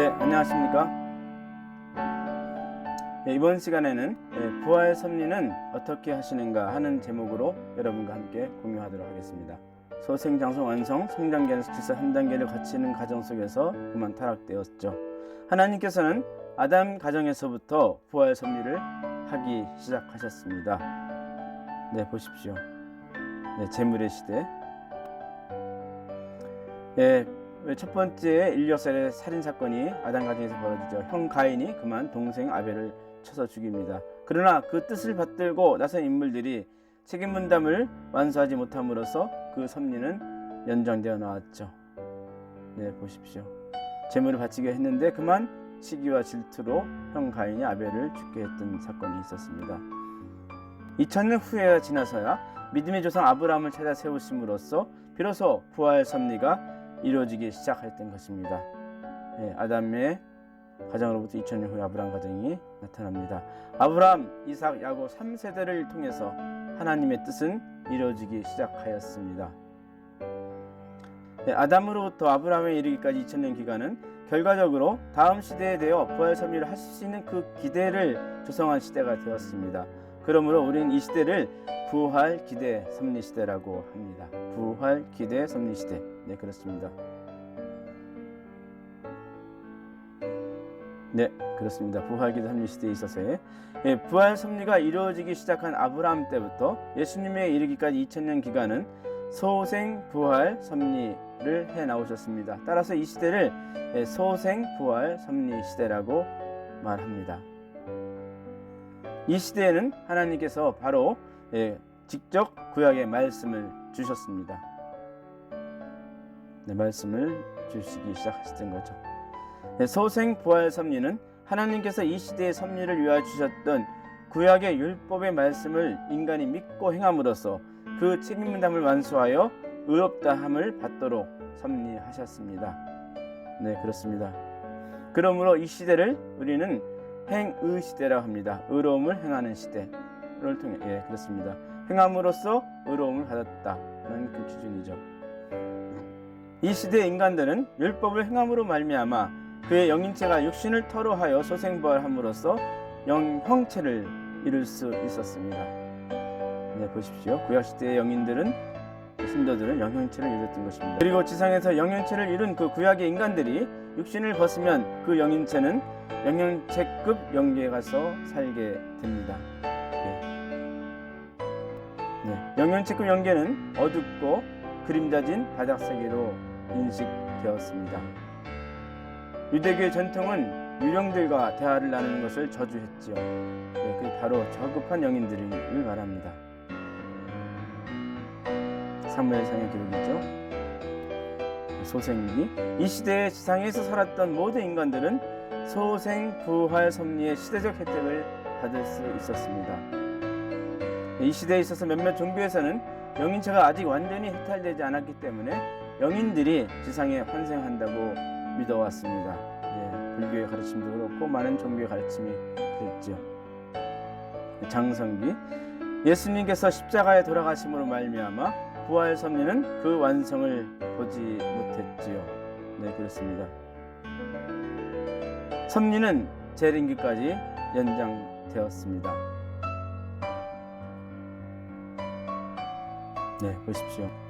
네, 안녕하십니까. 네, 이번 시간에는 네, 부활 섭리는 어떻게 하시는가 하는 제목으로 여러분과 함께 공유하도록 하겠습니다. 소생, 장성, 완성, 성장계에서 질서 3단계를 거치는 과정 속에서 그만 타락되었죠. 하나님께서는 아담 가정에서부터 부활 섭리를 하기 시작하셨습니다. 네, 보십시오. 네, 재물의 시대. 예, 첫 번째 일요살의 살인 사건이 아담 가정에서 벌어지죠. 형 가인이 그만 동생 아벨을 쳐서 죽입니다. 그러나 그 뜻을 받들고 나선 인물들이 책임 분담을 완수하지 못함으로써 그 섭리는 연장되어 나왔죠. 네, 보십시오. 재물을 바치게 했는데 그만 시기와 질투로 형 가인이 아벨을 죽게 했던 사건이 있었습니다. 2000년 후에가 지나서야 믿음의 조상 아브라함을 찾아 세우심으로써 비로소 부활 섭리가 이루어지기 시작했던 것입니다. 예, 아담의 가정으로부터 2000년 후에 아브라함 가정이 나타납니다. 아브라함, 이삭, 야곱 3세대를 통해서 하나님의 뜻은 이루어지기 시작하였습니다. 예, 아담으로부터 아브라함에 이르기까지 2000년 기간은 결과적으로 다음 시대에 대해 부활 섭리를 하실 수 있는 그 기대를 조성한 시대가 되었습니다. 그러므로 우리는 이 시대를 부활 기대 섭리 시대라고 합니다. 부활 기대 섭리 시대. 네, 그렇습니다. 네, 그렇습니다. 부활 기대 섭리 시대에 있어서의 예, 부활 섭리가 이루어지기 시작한 아브라함 때부터 예수님에 이르기까지 2000년 기간은 소생 부활 섭리를 해 나오셨습니다. 따라서 이 시대를 예, 소생 부활 섭리 시대라고 말합니다. 이 시대에는 하나님께서 바로 예, 직접 구약의 말씀을 주셨습니다. 네, 말씀을 주시기 시작하셨던 거죠. 네, 소생 부활 섭리는 하나님께서 이 시대의 섭리를 위하여 주셨던 구약의 율법의 말씀을 인간이 믿고 행함으로써 그 책임 분담을 완수하여 의롭다함을 받도록 섭리하셨습니다. 네, 그렇습니다. 그러므로 이 시대를 우리는 행의 시대라고 합니다. 의로움을 행하는 시대를 통해 예, 그렇습니다. 행함으로써 의로움을 받았다는 그 기준이죠. 이 시대의 인간들은 율법을 행함으로 말미암아 그의 영인체가 육신을 터로하여 소생부활함으로써 영 형체를 이룰 수 있었습니다. 네, 보십시오. 구약 시대의 영인들은 신도들은 영형체를 이뤘던 것입니다. 그리고 지상에서 영형체를 이룬 그 구약의 인간들이 육신을 벗으면 그 영인체는 영양체급 영계에 가서 살게 됩니다. 네. 네. 영양체급 영계는 어둡고 그림자진 바닥 세계로 인식되었습니다. 유대교의 전통은 유령들과 대화를 나누는 것을 저주했지요. 네, 그게 바로 저급한 영인들을 말합니다. 사무엘상의 기록이죠. 소생기 이 시대의 지상에서 살았던 모든 인간들은 소생 부활 섭리의 시대적 혜택을 받을 수 있었습니다. 이 시대에 있어서 몇몇 종교에서는 영인체가 아직 완전히 해탈되지 않았기 때문에 영인들이 지상에 환생한다고 믿어왔습니다. 예, 불교의 가르침도 그렇고 많은 종교의 가르침이 그랬죠. 장성기 예수님께서 십자가에 돌아가심으로 말미암아 부활 섭리는 그 완성을 보지 못했지요. 네, 그렇습니다. 섭리는 재림기까지 연장되었습니다. 네, 보십시오.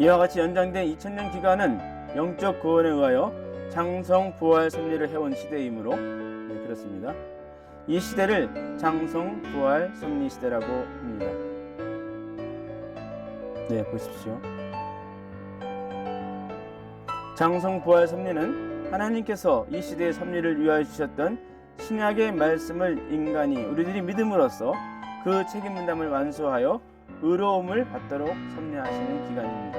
이와 같이 연장된 2000년 기간은 영적 구원에 의하여 장성 부활 섭리를 해온 시대이므로 네, 그렇습니다. 이 시대를 장성 부활 섭리 시대라고 합니다. 네, 보십시오. 장성 부활 섭리는 하나님께서 이 시대의 섭리를 위하여 주셨던 신약의 말씀을 인간이 우리들이 믿음으로써 그 책임 분담을 완수하여 의로움을 받도록 섭리하시는 기간입니다.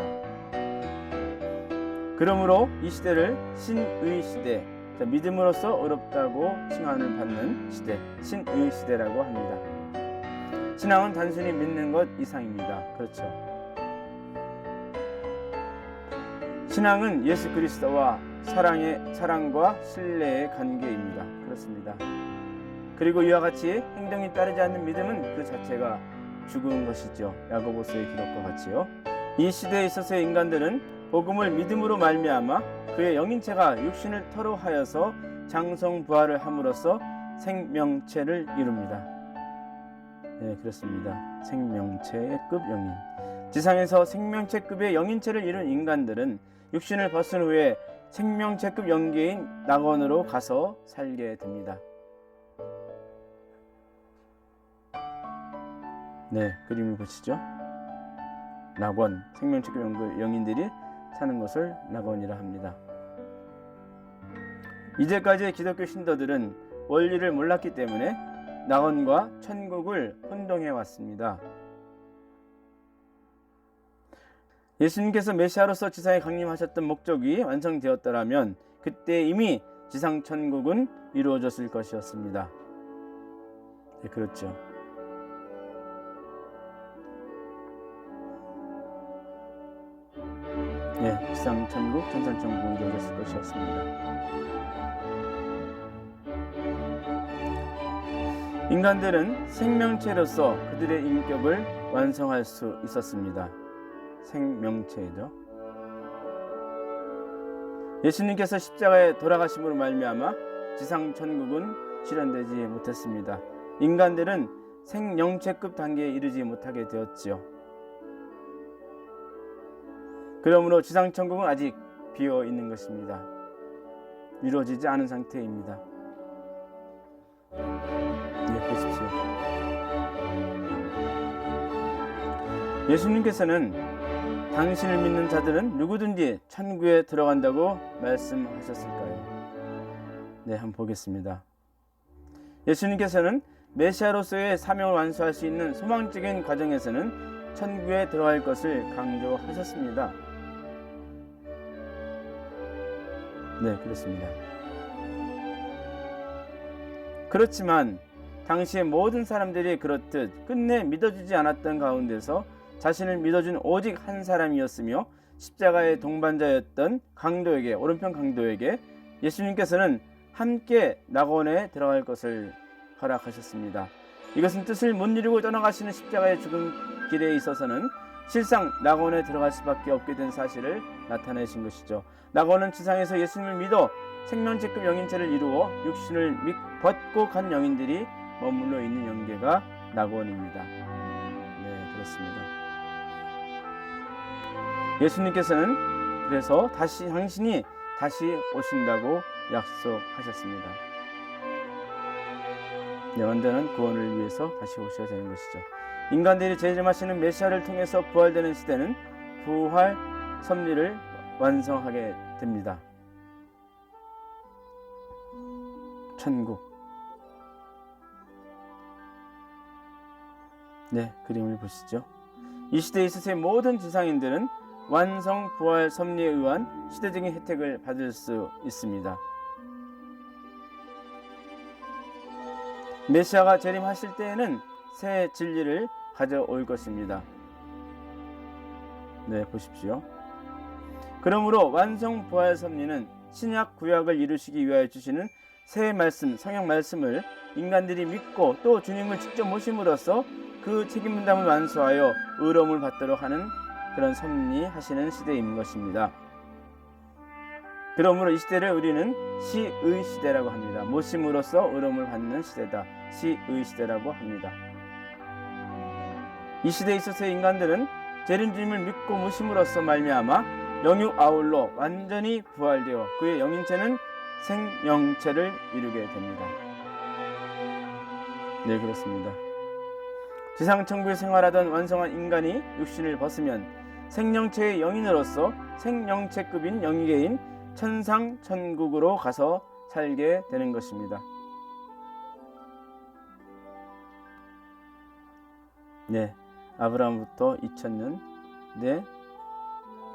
그러므로 이 시대를 신의 시대, 믿음으로써 의롭다고 칭함을 받는 시대, 신의 시대라고 합니다. 신앙은 단순히 믿는 것 이상입니다. 그렇죠. 신앙은 예수 그리스도와 사랑의 사랑과 신뢰의 관계입니다. 그렇습니다. 그리고 이와 같이 행동이 따르지 않는 믿음은 그 자체가 죽은 것이죠. 야고보서의 기록과 같이요. 이 시대에 있어서의 인간들은 복음을 믿음으로 말미암아 그의 영인체가 육신을 터로 하여서 장성 부활을 함으로써 생명체를 이룹니다. 네, 그렇습니다. 생명체의 급 영인. 지상에서 생명체급의 영인체를 이룬 인간들은 육신을 벗은 후에 생명체급 영계인 낙원으로 가서 살게 됩니다. 네, 그림을 보시죠. 낙원, 생명체급 영- 영인들이 사는 것을 낙원이라 합니다. 이제까지의 기독교 신도들은 원리를 몰랐기 때문에 낙원과 천국을 혼동해 왔습니다. 예수님께서 메시아로서 지상에 강림하셨던 목적이 완성되었더라면 그때 이미 지상 천국은 이루어졌을 것이었습니다. 네, 그렇죠. 예, 지상 천국, 천상 천국이 이루어졌을 것이었습니다. 인간들은 생명체로서 그들의 인격을 완성할 수 있었습니다. 생명체죠. 예수님께서 십자가에 돌아가심으로 말미암아 지상 천국은 실현되지 못했습니다. 인간들은 생명체급 단계에 이르지 못하게 되었지요. 그러므로 지상 천국은 아직 비어 있는 것입니다. 이루어지지 않은 상태입니다. 예, 보십시오. 예수님께서는 당신을 믿는 자들은 누구든지 천국에 들어간다고 말씀하셨을까요? 네, 한번 보겠습니다. 예수님께서는 메시아로서의 사명을 완수할 수 있는 소망적인 과정에서는 천국에 들어갈 것을 강조하셨습니다. 네, 그렇습니다. 그렇지만 당시의 모든 사람들이 그렇듯 끝내 믿어주지 않았던 가운데서 자신을 믿어준 오직 한 사람이었으며 십자가의 동반자였던 강도에게 오른편 강도에게 예수님께서는 함께 낙원에 들어갈 것을 허락하셨습니다. 이것은 뜻을 못 이루고 떠나가시는 십자가의 죽음 길에 있어서는 실상 낙원에 들어갈 수밖에 없게 된 사실을 나타내신 것이죠. 낙원은 지상에서 예수님을 믿어 생명체급 영인체를 이루어 육신을 믿, 벗고 간 영인들이 머물러 있는 영계가 낙원입니다. 네, 그렇습니다. 예수님께서는 그래서 다시 당신이 다시 오신다고 약속하셨습니다. 네, 완전한 구원을 위해서 다시 오셔야 되는 것이죠. 인간들이 재림하시는 메시아를 통해서 부활되는 시대는 부활 섭리를 완성하게 됩니다. 천국. 네, 그림을 보시죠. 이 시대에 있어서의 모든 지상인들은 완성 부활 섭리에 의한 시대적인 혜택을 받을 수 있습니다. 메시아가 재림하실 때에는 새 진리를 가져올 것입니다. 네, 보십시오. 그러므로 완성 부활 섭리는 신약 구약을 이루시기 위하여 주시는 새 말씀, 성경 말씀을 인간들이 믿고 또 주님을 직접 모심으로써 그 책임 분담을 완수하여 의로움을 받도록 하는 그런 섭리 하시는 시대인 것입니다. 그러므로 이 시대를 우리는 시의 시대라고 합니다. 모심으로써 의로움을 받는 시대다. 시의 시대라고 합니다. 이 시대에 있어서의 인간들은 재림 주님을 믿고 모심으로써 말미암아 영육 아울로 완전히 부활되어 그의 영인체는 생영체를 이루게 됩니다. 네, 그렇습니다. 지상 천국에 생활하던 완성한 인간이 육신을 벗으면 생명체의 영인으로서 생명체급인 영이계인 천상 천국으로 가서 살게 되는 것입니다. 네, 아브라함부터 2000년, 네,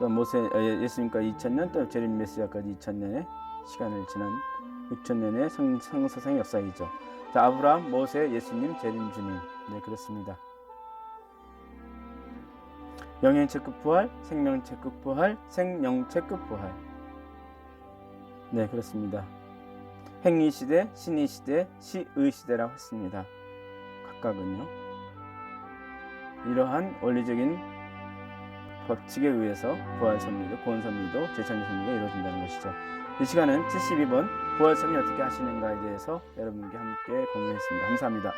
또 모세 어, 예- 예수님까지 2000년, 또 제림 메시아까지 2000년의 시간을 지난 6000년의 성, 성서상 역사이죠. 자, 아브라함, 모세, 예수님, 제림 주님, 네 그렇습니다. 영행체급 부활, 생명체급 부활, 생명체급 부활. 네, 그렇습니다. 행위 시대, 신의 시대, 시의 시대라고 했습니다. 각각은요. 이러한 원리적인 법칙에 의해서 부활 섭리도 구원 섭리도 재창조 섭리가 이루어진다는 것이죠. 이 시간은 72번 부활 섭리 어떻게 하시는가에 대해서 여러분께 함께 공유했습니다. 감사합니다.